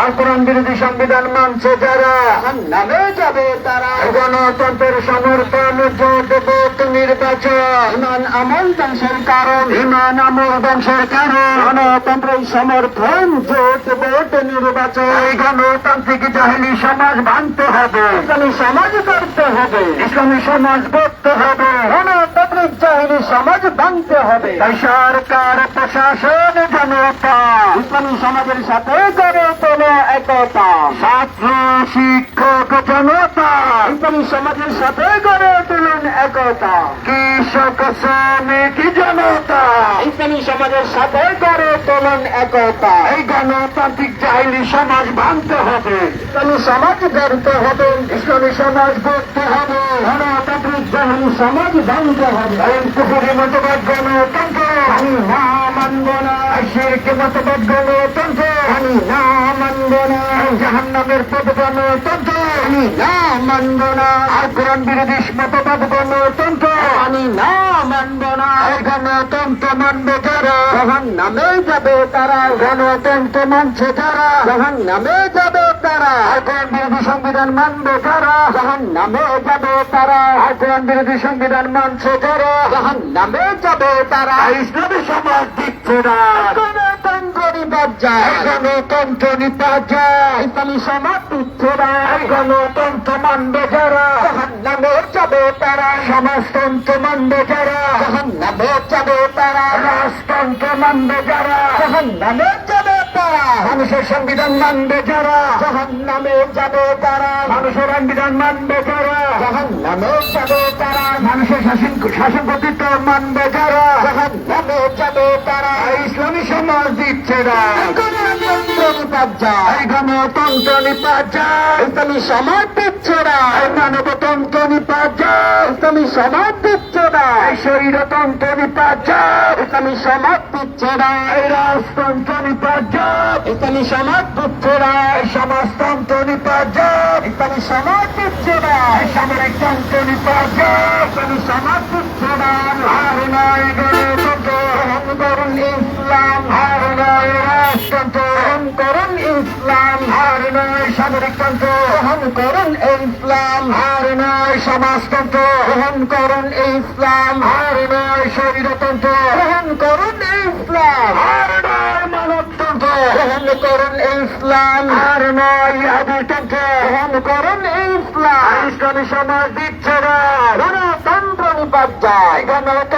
আর কোরআন বিরোধী সংবিধান মানছে যারা নামে যাবে তারা। গণতন্ত্রের সমর্থন জোট নির্বাচন। ইমান আমল ধ্বংসের কারণ। ইমান আমল ধ্বংসের কারণ। গণতন্ত্রের সমর্থন জোট ভোট নির্বাচন। এই গণতান্ত্রিক জাহিনী সমাজ ভাঙতে হবে। ইসলামী সমাজ করতে হবে। ইসলামী সমাজ গড়তে হবে। চাহিদা সমাজ ভাঙতে হবে। তাই সরকার প্রশাসন জনতা। ইসলামী সমাজের সাথে গড়ে তোলে একতা। ছাত্র শিক্ষক জনতা সমাজের সাথে গড়ে তুলুন একতা। কৃষক শ্রমিক জনতা ইসলামী সমাজের সাথে গড়ে তুলুন একতা। এই গণতান্ত্রিক জাহিনী সমাজ ভাঙতে হবে। ইসলামী সমাজ গড়তে হবে ইসলামী সমাজ গড়তে হবে। গণতান্ত্রিক জাহিনী সমাজ ভাঙতে হবে। এই পুকুরি মতবাদ গণতন্ত্র। আমি না মানব না শিরকে মতবাদ গণতন্ত্র। আমি না মানব না জাহান পদ গণতন্ত্র আমি না মানব না আর কোরআন বিরোধী মতবাদ গণতন্ত্র আমি না মানব না গণতন্ত্র মানবে যারা যখন নামে যাবে তারা গণতন্ত্র মানছে যারা যখন নামে যাবে তারা আর কোরআন বিরোধী সংবিধান মানবে যারা যখন নামে যাবে তারা আর কোরআন বিরোধী সংবিধান মানছে যারা যখন নামে যাবে তারা ইসলামী সমাজ দিচ্ছে না যায় গণতন্ত্র নিপাত যায় সমাজ দিচ্ছে গণতন্ত্র মানবে যারা যখন যাবে তারা সমাজতন্ত্র মানবে যারা যখন নামে যাবে তারা রাজতন্ত্র মানবে যারা যখন নামে যাবে তারা মানুষের সংবিধান মানবে যারা? জাহান নামে যাবে তারা। মানুষের সংবিধান মানবে যারা? জাহান নামে যাবে তারা। মানুষের শাসন শাসন কর্তৃত্ব মানবে যারা? জাহান নামে যাবে তারা। ইসলামী সমাজ দিচ্ছে না। যায় গণতন্ত্র নিপাত ইসলামী সমাজ দিচ্ছে না এই মানবতন্ত্র নিপাত যায় ইসলামী সমাজ দিচ্ছে না শরীরতন্ত্র নিপাত ইসলামী সমাজ দিচ্ছে না এই রাজতন্ত্র নিপাত ইসলামী সমাজ দিচ্ছে না এই সমাজতন্ত্র নিপাত যায় ইসলামী সমাজ দিচ্ছে না সামরিক তন্ত্র দিচ্ছে আর করুন ইসলাম আর নয় সামরিক তন্ত্র গ্রহণ করুন ইসলাম আর নয় সমাজতন্ত্র। গ্রহণ করুন ইসলাম আর নয় শরীরতন্ত্র গ্রহণ করুন ইসলাম আর নয় মানবতন্ত্র। গ্রহণ করুন ইসলাম আর নয় আদিতন্ত্র। গ্রহণ করুন ইসলাম। ইসলামী সমাজ দিচ্ছে না গণতন্ত্র নিপাত যায় গণতন্ত্র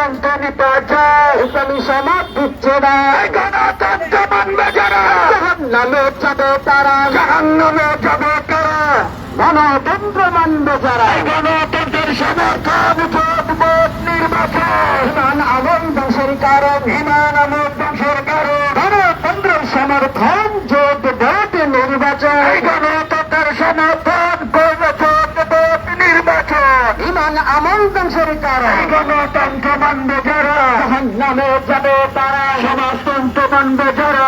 ইসলামী সমাজ দিচ্ছে না যাবে তারা জাহান্নামে যাবে কারা গণতন্ত্র মানবে যারা গণতন্ত্রের সমর্থন নির্বাচন ইমান কারণ কারণ গণতন্ত্রের সমর্থন ভোট নির্বাচন। গণতন্ত্রের সমর্থন। ইমান আমল ধ্বংসের কারণ। গণতন্ত্র বন্ধ যারা নামে যাবে তারা। সমাজতন্ত্র বন্ধ যারা